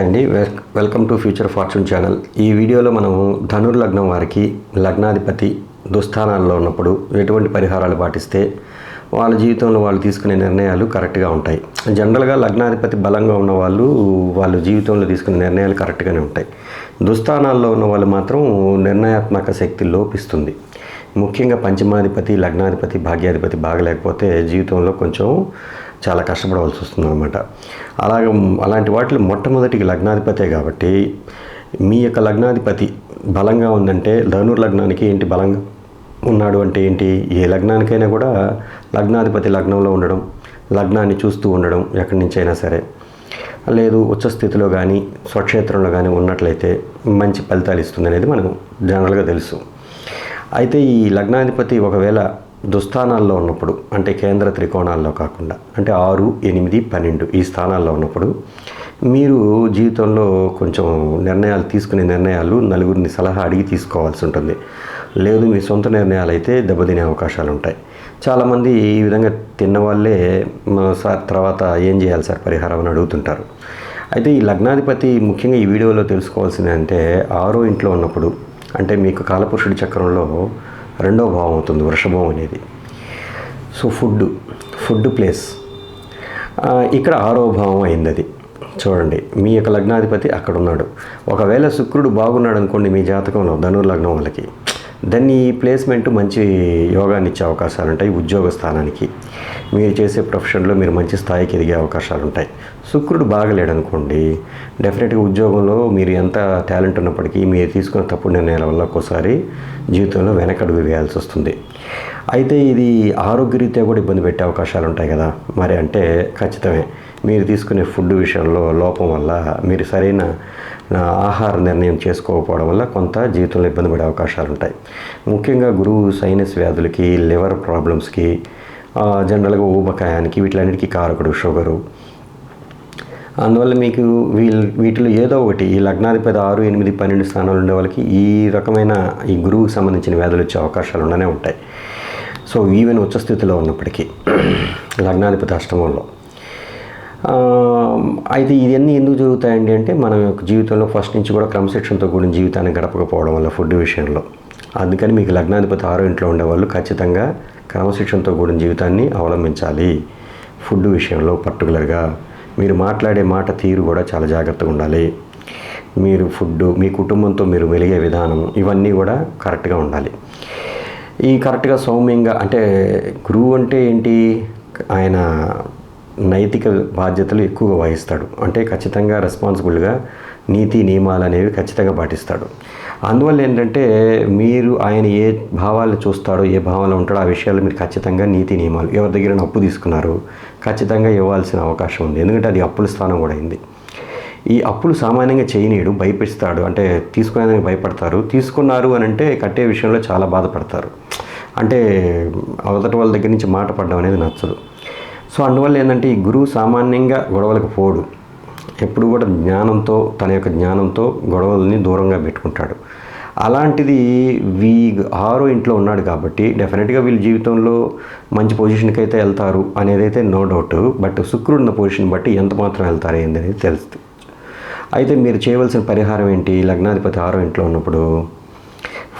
నమస్తే అండి. Well welcome to future fortune channel. ఈ వీడియోలో మనము ధనుర్లగ్నం వారికి లగ్నాధిపతి దుస్థానాల్లో ఉన్నప్పుడు ఎటువంటి పరిహారాలు పాటిస్తే వాళ్ళ జీవితంలో వాళ్ళు తీసుకునే నిర్ణయాలు కరెక్ట్గా ఉంటాయి. జనరల్గా లగ్నాధిపతి బలంగా ఉన్న వాళ్ళు వాళ్ళ జీవితంలో తీసుకునే నిర్ణయాలు కరెక్ట్గానే ఉంటాయి. దుస్థానాల్లో ఉన్న వాళ్ళు మాత్రం నిర్ణయాత్మక శక్తి లోపిస్తుంది. ముఖ్యంగా పంచమాధిపతి లగ్నాధిపతి భాగ్యాధిపతి బాగలేకపోతే జీవితంలో కొంచెం చాలా కష్టపడవలసి వస్తుంది అనమాట అలాగే అలాంటి వాటిలో మొట్టమొదటికి లగ్నాధిపతే కాబట్టి మీ యొక్క లగ్నాధిపతి బలంగా ఉందంటే ధనుర్ లగ్నానికి ఏంటి బలంగా ఉన్నాడు అంటే ఏంటి? ఏ లగ్నానికైనా కూడా లగ్నాధిపతి లగ్నంలో ఉండడం లగ్నాన్ని చూస్తూ ఉండడం ఎక్కడి నుంచైనా సరే. లేదు ఉచ్చ స్థితిలో కానీ స్వక్షేత్రంలో కానీ ఉన్నట్లయితే మంచి ఫలితాలు ఇస్తుంది అనేది మనం జనరల్గా తెలుసు. అయితే ఈ లగ్నాధిపతి ఒకవేళ దుస్థానాల్లో ఉన్నప్పుడు అంటే కేంద్ర త్రికోణాల్లో కాకుండా అంటే ఆరు ఎనిమిది పన్నెండు ఈ స్థానాల్లో ఉన్నప్పుడు మీరు జీవితంలో కొంచెం నిర్ణయాలు తీసుకునే నిర్ణయాలు నలుగురిని సలహా అడిగి తీసుకోవాల్సి ఉంటుంది. లేదు మీ సొంత నిర్ణయాలు అయితే దెబ్బతినే అవకాశాలు ఉంటాయి. చాలామంది ఈ విధంగా తిన్న వాళ్ళే సార్ తర్వాత ఏం చేయాలి సార్ పరిహారం అని అడుగుతుంటారు. అయితే ఈ లగ్నాధిపతి ముఖ్యంగా ఈ వీడియోలో తెలుసుకోవాల్సింది అంటే ఆరో ఇంట్లో ఉన్నప్పుడు అంటే మీకు కాలపురుషుడి చక్రంలో రెండో భావం అవుతుంది వృషభం అనేది. So food food place. ఇక్కడ ఆరో భావం అయింది అది చూడండి మీ యొక్క లగ్నాధిపతి అక్కడ ఉన్నాడు ఒకవేళ శుక్రుడు బాగున్నాడు అనుకోండి మీ జాతకంలో ధనుర్లగ్నం వాళ్ళకి. దాన్ని ఈ ప్లేస్మెంట్ మంచి యోగాన్ని ఇచ్చే అవకాశాలు ఉంటాయి ఉద్యోగ స్థానానికి. మీరు చేసే ప్రొఫెషన్లో మీరు మంచి స్థాయికి ఎదిగే అవకాశాలు ఉంటాయి. శుక్రుడు బాగలేడు అనుకోండి డెఫినెట్గా ఉద్యోగంలో మీరు ఎంత టాలెంట్ ఉన్నప్పటికీ మీరు తీసుకున్న తప్పుడు నిర్ణయాల వల్ల ఒక్కోసారి జీవితంలో వెనకడుగు వేయాల్సి వస్తుంది. అయితే ఇది ఆరోగ్యరీత్యా కూడా ఇబ్బంది పెట్టే అవకాశాలు ఉంటాయి కదా. మరి అంటే ఖచ్చితమే. మీరు తీసుకునే ఫుడ్ విషయంలో లోపం వల్ల మీరు సరైన ఆహార నిర్ణయం చేసుకోకపోవడం వల్ల కొంత జీవితంలో ఇబ్బంది పడే అవకాశాలు ఉంటాయి. ముఖ్యంగా గురువు సైనస్ వ్యాధులకి లివర్ ప్రాబ్లమ్స్కి జనరల్గా ఊబకాయానికి వీటిలన్నిటికీ కారకుడు షుగరు. అందువల్ల మీకు వీళ్ళు వీటిలో ఏదో ఒకటి ఈ లగ్నాధిపతి ఆరు ఎనిమిది పన్నెండు స్థానాలు ఉండే వాళ్ళకి ఈ రకమైన ఈ గురువుకి సంబంధించిన వ్యాధులు వచ్చే అవకాశాలు ఉండనే ఉంటాయి. సో ఈవెన్ ఉచ్చస్థితిలో ఉన్నప్పటికీ లగ్నాధిపతి అష్టమంలో అయితే ఇవన్నీ ఎందుకు జరుగుతాయండి అంటే మన యొక్క జీవితంలో ఫస్ట్ నుంచి కూడా క్రమశిక్షణతో కూడిన జీవితాన్ని గడపకపోవడం వల్ల ఫుడ్ విషయంలో. అందుకని మీకు లగ్నాధిపతి ఆరో ఇంట్లో ఉండేవాళ్ళు ఖచ్చితంగా క్రమశిక్షణతో కూడిన జీవితాన్ని అవలంబించాలి. ఫుడ్ విషయంలో పర్టికులర్గా మీరు మాట్లాడే మాట తీరు కూడా చాలా జాగ్రత్తగా ఉండాలి. మీరు ఫుడ్ మీ కుటుంబంతో మీరు మెలిగే విధానం ఇవన్నీ కూడా కరెక్ట్గా ఉండాలి. ఈ కరెక్ట్గా సౌమ్యంగా అంటే గురువు అంటే ఏంటి? ఆయన నైతిక బాధ్యతలు ఎక్కువగా వహిస్తాడు. అంటే ఖచ్చితంగా రెస్పాన్సిబుల్గా నీతి నియమాలు అనేవి ఖచ్చితంగా పాటిస్తాడు. అందువల్ల ఏంటంటే మీరు ఆయన ఏ భావాలు చూస్తాడో ఏ భావాలు ఉంటాడో ఆ విషయాలు మీరు ఖచ్చితంగా నీతి నియమాలు ఎవరి దగ్గర అప్పు తీసుకున్నారు ఖచ్చితంగా ఇవ్వాల్సిన అవకాశం ఉంది. ఎందుకంటే అది అప్పుల స్థానం కూడా అయింది. ఈ అప్పులు సామాన్యంగా చేయనీయడు భయపిస్తాడు అంటే తీసుకునేదానికి భయపడతారు. తీసుకున్నారు అని అంటే కట్టే విషయంలో చాలా బాధపడతారు. అంటే అవతటి వాళ్ళ దగ్గర నుంచి మాట పడడం అనేది నచ్చదు. సో అందువల్ల ఏంటంటే ఈ గురువు సామాన్యంగా గొడవలకు పోడు. ఎప్పుడు కూడా జ్ఞానంతో తన యొక్క జ్ఞానంతో గొడవల్ని దూరంగా పెట్టుకుంటాడు. అలాంటిది వీ ఆరో ఇంట్లో ఉన్నాడు కాబట్టి డెఫినెట్గా వీళ్ళ జీవితంలో మంచి పొజిషన్కి అయితే వెళ్తారు అనేది అయితే నో డౌట్. బట్ శుక్రుడు ఉన్న పొజిషన్ బట్టి ఎంత మాత్రం వెళ్తారు ఏంది అనేది తెలుస్తుంది. అయితే మీరు చేయవలసిన పరిహారం ఏంటి? లగ్నాధిపతి ఆరో ఇంట్లో ఉన్నప్పుడు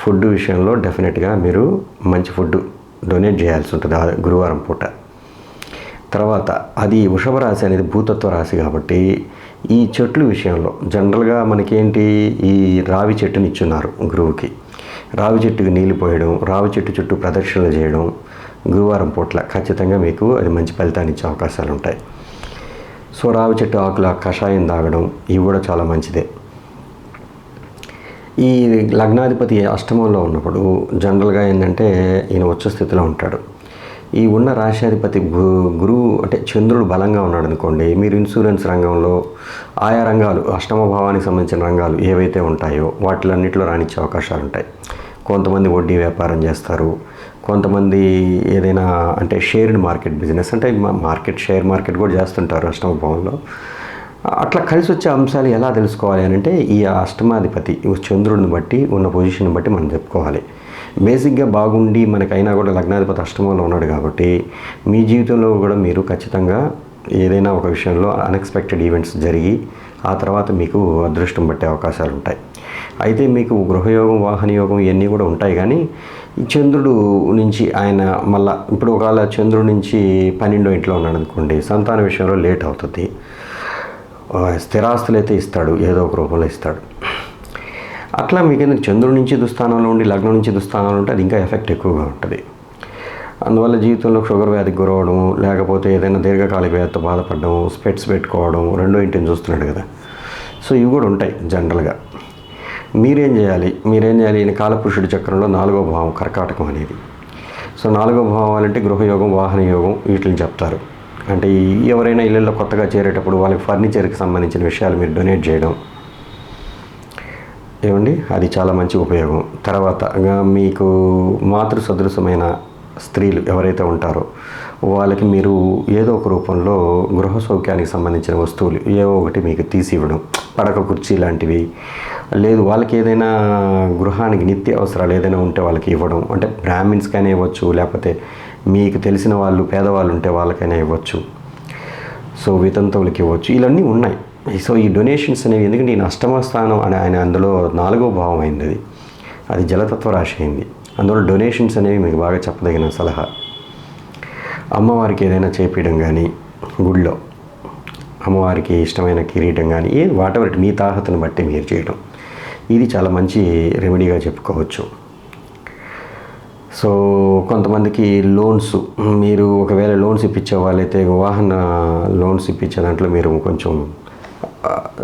ఫుడ్ విషయంలో డెఫినెట్గా మీరు మంచి ఫుడ్ డొనేట్ చేయాల్సి ఉంటుంది ఆ గురువారం పూట. తర్వాత అది వృషభ రాశి అనేది భూతత్వ రాశి కాబట్టి ఈ చెట్లు విషయంలో జనరల్గా మనకేంటి? ఈ రావి చెట్టుని ఇచ్చున్నారు గురువుకి. రావి చెట్టుకి నీళ్ళు పోయడం రావి చెట్టు చుట్టూ ప్రదక్షిణలు చేయడం గురువారం పూట్ల ఖచ్చితంగా మీకు అది మంచి ఫలితాన్ని ఇచ్చే అవకాశాలు ఉంటాయి. సో రావి చెట్టు ఆకుల కషాయం తాగడం ఇవి కూడా చాలా మంచిదే. ఈ లగ్నాధిపతి అష్టమంలో ఉన్నప్పుడు జనరల్గా ఏంటంటే ఈయన ఉచ్చ స్థితిలో ఉంటాడు. ఈ ఉన్న రాశాధిపతి గు- గురువు అంటే చంద్రుడు బలంగా ఉన్నాడు అనుకోండి మీరు ఇన్సూరెన్స్ రంగంలో ఆయా రంగాలు అష్టమ భావానికి సంబంధించిన రంగాలు ఏవైతే ఉంటాయో వాటిలన్నింటిలో రాణించే అవకాశాలు ఉంటాయి. కొంతమంది వడ్డీ వ్యాపారం చేస్తారు కొంతమంది ఏదైనా అంటే షేర్డ్ మార్కెట్ బిజినెస్ అంటే మార్కెట్ షేర్ మార్కెట్ కూడా చేస్తుంటారు అష్టమ భావంలో. అట్లా కలిసి వచ్చే అంశాలు ఎలా తెలుసుకోవాలి అని అంటే ఈ అష్టమాధిపతి చంద్రుడిని బట్టి ఉన్న పొజిషన్ బట్టి మనం చెప్పుకోవాలి. బేసిక్గా బాగుండి మనకైనా కూడా లగ్నాధిపతి అష్టమంలో ఉన్నాడు కాబట్టి మీ జీవితంలో కూడా మీరు ఖచ్చితంగా ఏదైనా ఒక విషయంలో అన్ఎక్స్పెక్టెడ్ ఈవెంట్స్ జరిగి ఆ తర్వాత మీకు అదృష్టం పట్టే అవకాశాలు ఉంటాయి. అయితే మీకు గృహయోగం వాహన యోగం ఇవన్నీ కూడా ఉంటాయి కానీ చంద్రుడు నుంచి ఆయన మళ్ళా ఇప్పుడు ఒకవేళ చంద్రుడి నుంచి పన్నెండో ఇంట్లో ఉన్నాడు అనుకోండి సంతాన విషయంలో లేట్ అవుతుంది. స్థిరాస్తులు అయితే ఇస్తాడు ఏదో ఒక రూపంలో ఇస్తాడు. అట్లా మీకు చంద్రుడి నుంచి దుస్థానంలో ఉండి లగ్నం నుంచి దుస్థానంలో ఉంటే అది ఇంకా ఎఫెక్ట్ ఎక్కువగా ఉంటుంది. అందువల్ల జీవితంలో షుగర్ వ్యాధికి గురవడం లేకపోతే ఏదైనా దీర్ఘకాలిక వ్యాధితో బాధపడడం స్పెట్స్ పెట్టుకోవడం రెండో ఇంటిని చూస్తున్నాడు కదా. సో ఇవి కూడా ఉంటాయి జనరల్గా. మీరేం చేయాలి? మీరేం చేయాలి? ఈయన కాలపురుషుడి చక్రంలో నాలుగో భావం కర్కాటకం అనేది. సో నాలుగో భావం అంటే గృహయోగం వాహన యోగం వీటిని చెప్తారు. అంటే ఎవరైనా ఇళ్ళల్లో కొత్తగా చేరేటప్పుడు వాళ్ళకి ఫర్నిచర్కి సంబంధించిన విషయాలు మీరు డొనేట్ చేయడం ఏమండి? అది చాలా మంచి ఉపయోగం. తర్వాత ఇంకా మీకు మాతృ సదృశమైన స్త్రీలు ఎవరైతే ఉంటారో వాళ్ళకి మీరు ఏదో ఒక రూపంలో గృహ సౌఖ్యానికి సంబంధించిన వస్తువులు ఏవో ఒకటి మీకు తీసి ఇవ్వడం పడక కుర్చీ లాంటివి లేదు వాళ్ళకి ఏదైనా గృహానికి నిత్య అవసరాలు ఏదైనా ఉంటే వాళ్ళకి ఇవ్వడం అంటే బ్రాహ్మిన్స్కైనా ఇవ్వచ్చు లేకపోతే మీకు తెలిసిన వాళ్ళు పేదవాళ్ళు ఉంటే వాళ్ళకైనా ఇవ్వచ్చు. సో వితంతువులకి ఇవ్వచ్చు. ఇవన్నీ ఉన్నాయి. సో ఈ డొనేషన్స్ అనేవి ఎందుకంటే ఈయన అష్టమ స్థానం అని ఆయన అందులో నాలుగో భావం అయింది అది. అది జలతత్వ రాశి అయింది. అందువల్ల డొనేషన్స్ అనేవి మీకు బాగా చెప్పదగిన సలహా. అమ్మవారికి ఏదైనా చేపించడం కానీ గుడిలో అమ్మవారికి ఇష్టమైన కిరీటం కానీ ఏ వాటెవర్ మీ తాహతను బట్టి మీరు చేయడం ఇది చాలా మంచి రెమెడీగా చెప్పుకోవచ్చు. సో కొంతమందికి లోన్స్ మీరు ఒకవేళ లోన్స్ ఇప్పించే వాళ్ళైతే వాహన లోన్స్ ఇప్పించే దాంట్లో మీరు కొంచెం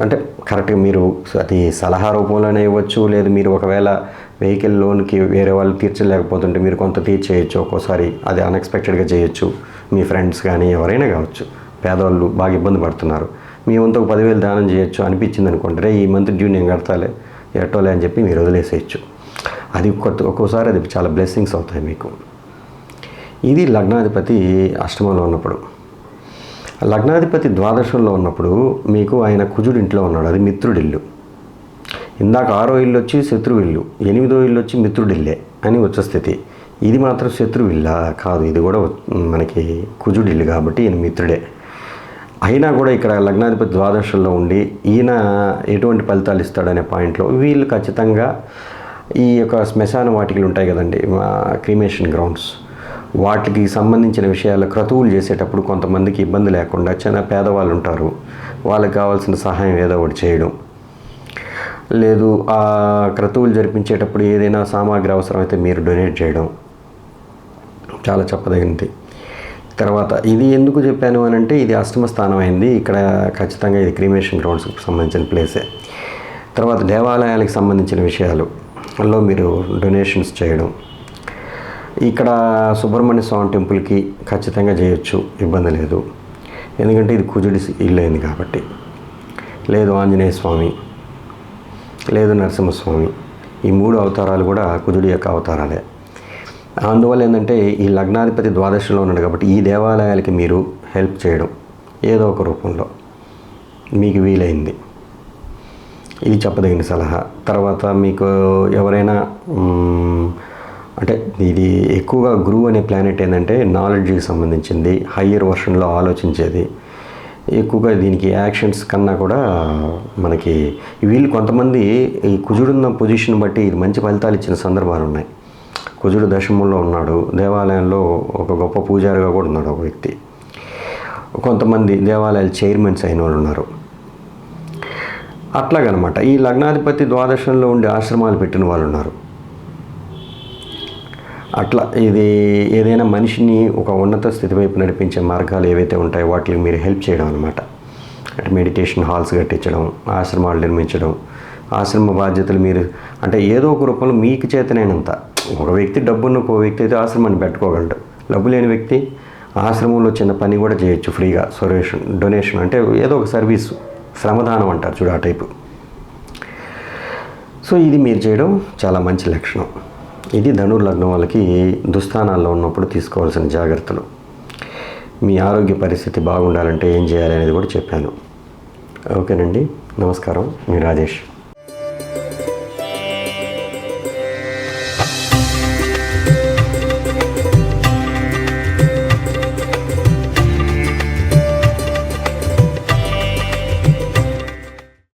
అంటే కరెక్ట్గా మీరు అది సలహా రూపంలోనే ఇవ్వచ్చు లేదు మీరు ఒకవేళ వెహికల్ లోన్కి వేరే వాళ్ళు తీర్చలేకపోతుంటే మీరు కొంత తీర్చేయచ్చు ఒక్కోసారి అది అన్ఎక్స్పెక్టెడ్గా చేయొచ్చు. మీ ఫ్రెండ్స్ కానీ ఎవరైనా కావచ్చు. పేదవాళ్ళు బాగా ఇబ్బంది పడుతున్నారు. మీ వంతు ఒక పదివేలు దానం చేయొచ్చు అనిపించింది అనుకుంటారే ఈ మంత్ డ్యూ నేను కడతాలే ఎట్టోలే అని చెప్పి మీరు వదిలేసేయచ్చు. అది కొత్త ఒక్కోసారి అది చాలా బ్లెస్సింగ్స్ అవుతాయి మీకు. ఇది లగ్నాధిపతి అష్టమంలో ఉన్నప్పుడు. లగ్నాధిపతి ద్వాదశంలో ఉన్నప్పుడు మీకు ఆయన కుజుడు ఇంట్లో ఉన్నాడు. అది మిత్రుడిల్లు. ఇందాక ఆరో ఇల్లు వచ్చి శత్రువు ఇల్లు ఎనిమిదో ఇల్లు వచ్చి మిత్రుడిల్లే అని వచ్చే స్థితి. ఇది మాత్రం శత్రువు ఇల్లా కాదు. ఇది కూడా మనకి కుజుడిల్లు కాబట్టి ఈయన మిత్రుడే. అయినా కూడా ఇక్కడ లగ్నాధిపతి ద్వాదశంలో ఉండి ఈయన ఎటువంటి ఫలితాలు ఇస్తాడనే పాయింట్లో వీళ్ళు ఖచ్చితంగా ఈ యొక్క శ్మశాన వాటికలు ఉంటాయి కదండి క్రిమేషన్ గ్రౌండ్స్. వాటికి సంబంధించిన విషయాలు క్రతువులు చేసేటప్పుడు కొంతమందికి ఇబ్బంది లేకుండా చిన్న పేదవాళ్ళు ఉంటారు. వాళ్ళకి కావాల్సిన సహాయం ఏదో ఒకటి చేయడం. లేదు ఆ క్రతువులు జరిపించేటప్పుడు ఏదైనా సామాగ్రి అవసరమైతే మీరు డొనేట్ చేయడం. చాలా చెప్పదగినది తర్వాత ఇది ఎందుకు చెప్పాను అని అంటే ఇది అష్టమ స్థానం అయింది. ఇక్కడ ఖచ్చితంగా ఇది క్రిమేషన్ గ్రౌండ్స్కి సంబంధించిన ప్లేసే. తర్వాత దేవాలయాలకు సంబంధించిన విషయాలు. లో మీరు డొనేషన్స్ చేయడం. ఇక్కడ సుబ్రహ్మణ్య స్వామి టెంపుల్కి ఖచ్చితంగా చేయొచ్చు ఇబ్బంది లేదు. ఎందుకంటే ఇది కుజుడి ఇల్లు అయింది కాబట్టి. లేదు ఆంజనేయ స్వామి లేదు నరసింహస్వామి. ఈ మూడు అవతారాలు కూడా కుజుడి యొక్క అవతారాలే. అందువల్ల ఏంటంటే ఈ లగ్నాధిపతి ద్వాదశలో ఉన్నాడు కాబట్టి ఈ దేవాలయాలకి మీరు హెల్ప్ చేయడం ఏదో ఒక రూపంలో మీకు వీలైంది. ఇది చెప్పదగిన సలహా. తర్వాత మీకు ఎవరైనా అంటే ఇది ఎక్కువగా గురువు అనే ప్లానెట్ ఏంటంటే నాలెడ్జ్కి సంబంధించింది హయ్యర్ వర్షన్లో ఆలోచించేది. ఎక్కువగా దీనికి యాక్షన్స్ కన్నా కూడా మనకి వీళ్ళు కొంతమంది ఈ కుజుడున్న పొజిషన్ బట్టి ఇది మంచి ఫలితాలు ఇచ్చిన సందర్భాలు ఉన్నాయి. కుజుడు దశమంలో ఉన్నాడు దేవాలయంలో ఒక గొప్ప పూజారిగా కూడా ఉన్నాడు ఒక వ్యక్తి. కొంతమంది దేవాలయాల చైర్మన్స్ అయిన వాళ్ళు ఉన్నారు. అట్లాగనమాట. ఈ లగ్నాధిపతి ద్వాదశంలో ఉండే ఆశ్రమాలు పెట్టిన వాళ్ళు ఉన్నారు. అట్లా ఇది ఏదైనా మనిషిని ఒక ఉన్నత స్థితి వైపు నడిపించే మార్గాలు ఏవైతే ఉంటాయో వాటికి మీరు హెల్ప్ చేయడం అనమాట అంటే మెడిటేషన్ హాల్స్ కట్టించడం ఆశ్రమాలు నిర్మించడం ఆశ్రమ బాధ్యతలు మీరు అంటే ఏదో ఒక రూపంలో మీకు చేతనైనంత. ఒక వ్యక్తి డబ్బున్న ఒక వ్యక్తి అయితే ఆశ్రమాన్ని పెట్టుకోగలడు. డబ్బు లేని వ్యక్తి ఆశ్రమంలో చిన్న పని కూడా చేయొచ్చు ఫ్రీగా సొరేషన్ డొనేషన్ అంటే ఏదో ఒక సర్వీస్ శ్రమదానం అంటారు చూడు ఆ టైపు. సో ఇది మీరు చేయడం చాలా మంచి లక్షణం. ఇది ధనుర్ లగ్నం వాళ్ళకి దుస్థానాల్లో ఉన్నప్పుడు తీసుకోవాల్సిన జాగ్రత్తలు. మీ ఆరోగ్య పరిస్థితి బాగుండాలంటే ఏం చేయాలి అనేది కూడా చెప్పాను. ఓకేనండి నమస్కారం. మీ రాజేష్.